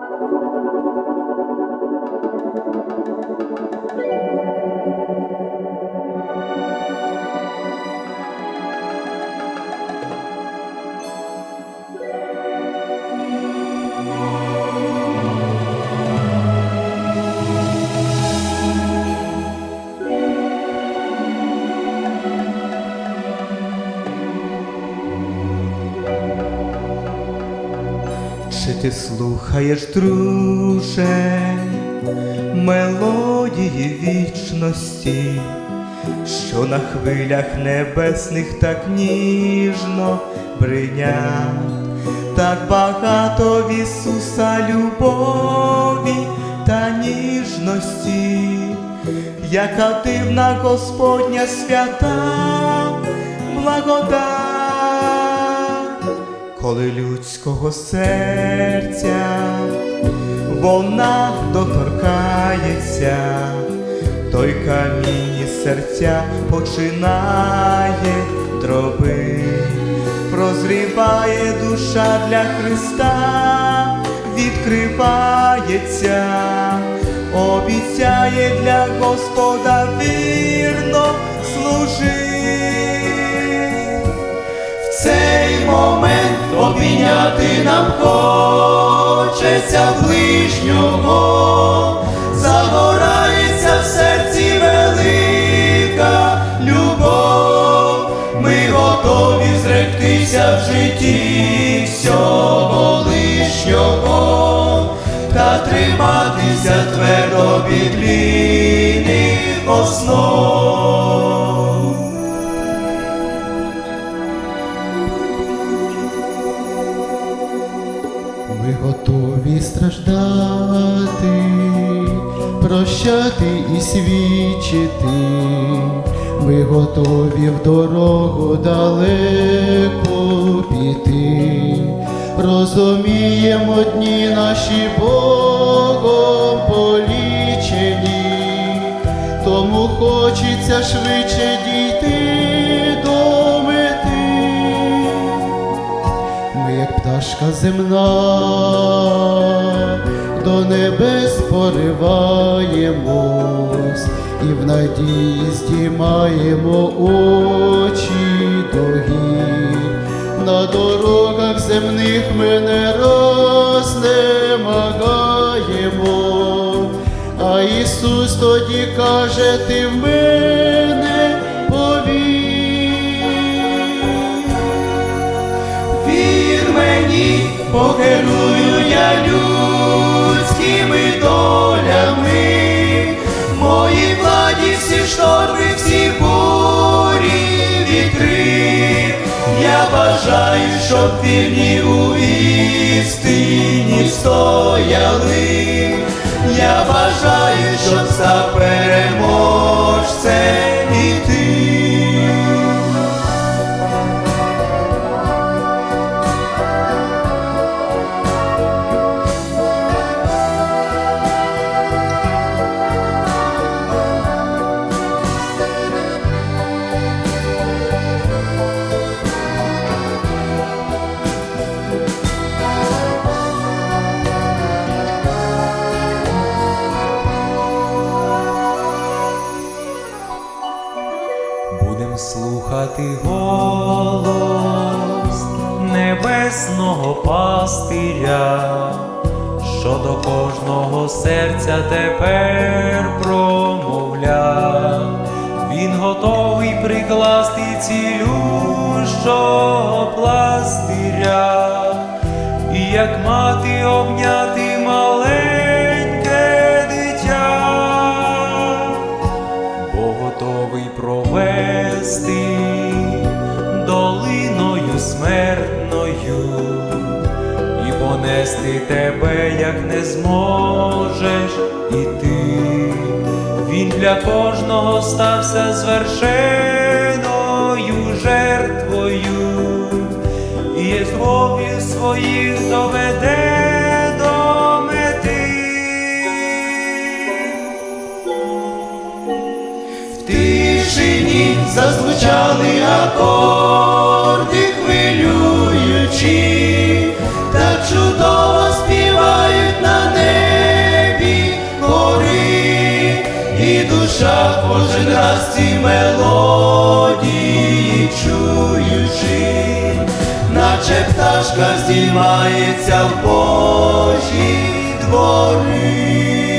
Thank you. Ти слухаєш, друже, мелодії вічності, що на хвилях небесних так ніжно бринять, так багато в Ісуса любові та ніжності, яка дивна Господня свята благодать коли людського серця вона доторкається, той камінні серця починає дроби, прозріває душа для Христа, відкривається, обіцяє для Господа вірно обійняти нам хочеться ближнього, загорається в серці велика любов, ми готові зректися в житті всього лишнього та триматися твердо біблійних основ. Прощати і свідчити. Ми готові в дорогу далеко піти. Розуміємо дні наші Богом полічені, тому хочеться швидше дійти до мети. Ми, як пташка земна, небес пориваємось і в надії здіймаємо очі до гір. На дорогах земних ми не раз не а Ісус тоді каже, ти в мене повір. Вір мені, покерую я людськими долями, мої владі всі шторми, всі бурі вітри. Я бажаю, щоб вірні у істині стояли. Я бажаю, щоб став переможцем слухати голос небесного пастиря, що до кожного серця тепер промовля. Він готовий прикласти цілющого пластиря, і як мати обняти маленьке понести тебе, як не зможеш іти. Він для кожного стався звершеною жертвою, і є злобів своїх доведе зазвучали акорди ці мелодії чуючи, наче пташка здіймається в Божі двори.